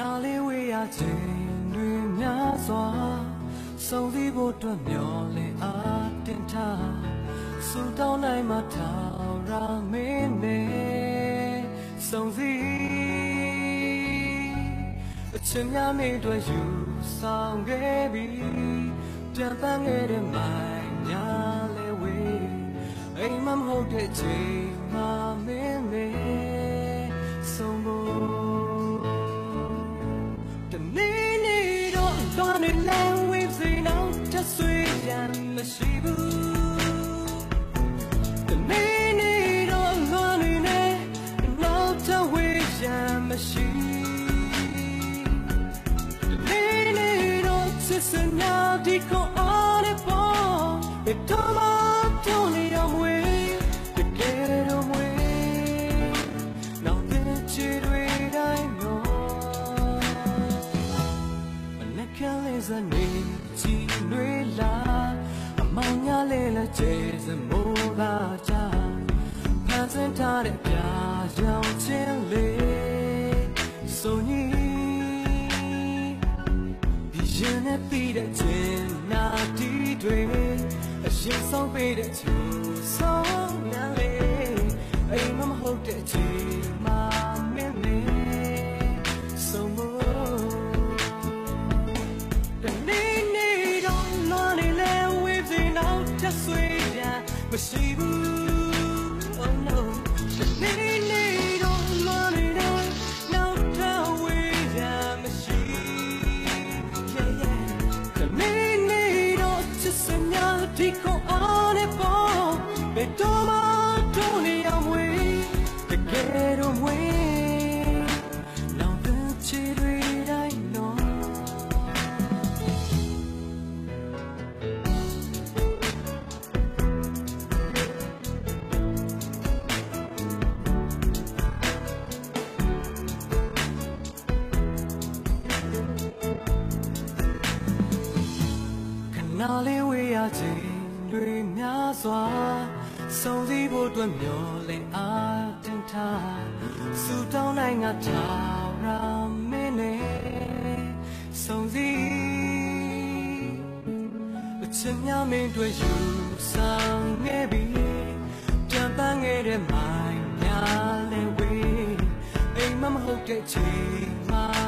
နာလေးဝေးရခြင်းတွေများစွာစုံစည်းဖို့အတွက်မျောလင်းအားတင်ထားစူတောင်းနိုင်မှထောင်ရမင်းနဲ့စုံစည်းအချင်းများမင်းတို့ယူဆောင်ခဲ့ပြီးပြန်ပန်းခဲ့တဲ့မိုင်များလဲဝေးအိမ်မမဟုတ်တဲ့ချိန်မှမင်းနဲ့ တော့သွားနေလမ်းဝေးစီနောက်ချက်ဆွေးရန်မရှိဘူးတနေ့နေ့တော့လွန်နေနေနောက်ထပ်ဝေးရန်မရှိတနေ့နေ့တော့ချစ်စညာဒီကို စနေကြည်လွေလာအမောင်ညာလေးလက်ကျဲစမိုးကကြဖန်ဆင်းထားတဲ့ပြာရောင်ချင်းလေးဆိုညီဒီရင်နဲ့ပြီးတဲ့ချင်းနာတီတွေအရင်ဆုံးပေးတဲ့ချူဆုံး ရ တွေများစွာစုံစည်းဖို့အတွက်မျောလင်းအားတင်ထားစူတောင်းနိုင်ငါထောင်ရမင်းနဲ့စုံစည်းအချင်းများမင်းတို့ယူဆောင်ခဲ့ပြီးပြန်ပန်းခဲ့တဲ့မိုင်များလဲဝေးအိမ်မမဟုတ်တဲ့ချိန်မှ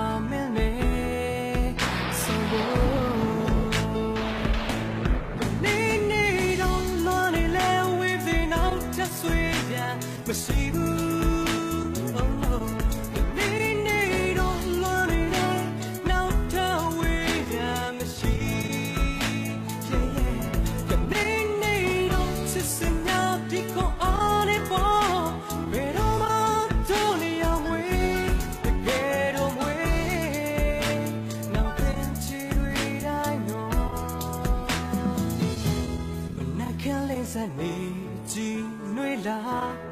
ရမရှိဘူး Oh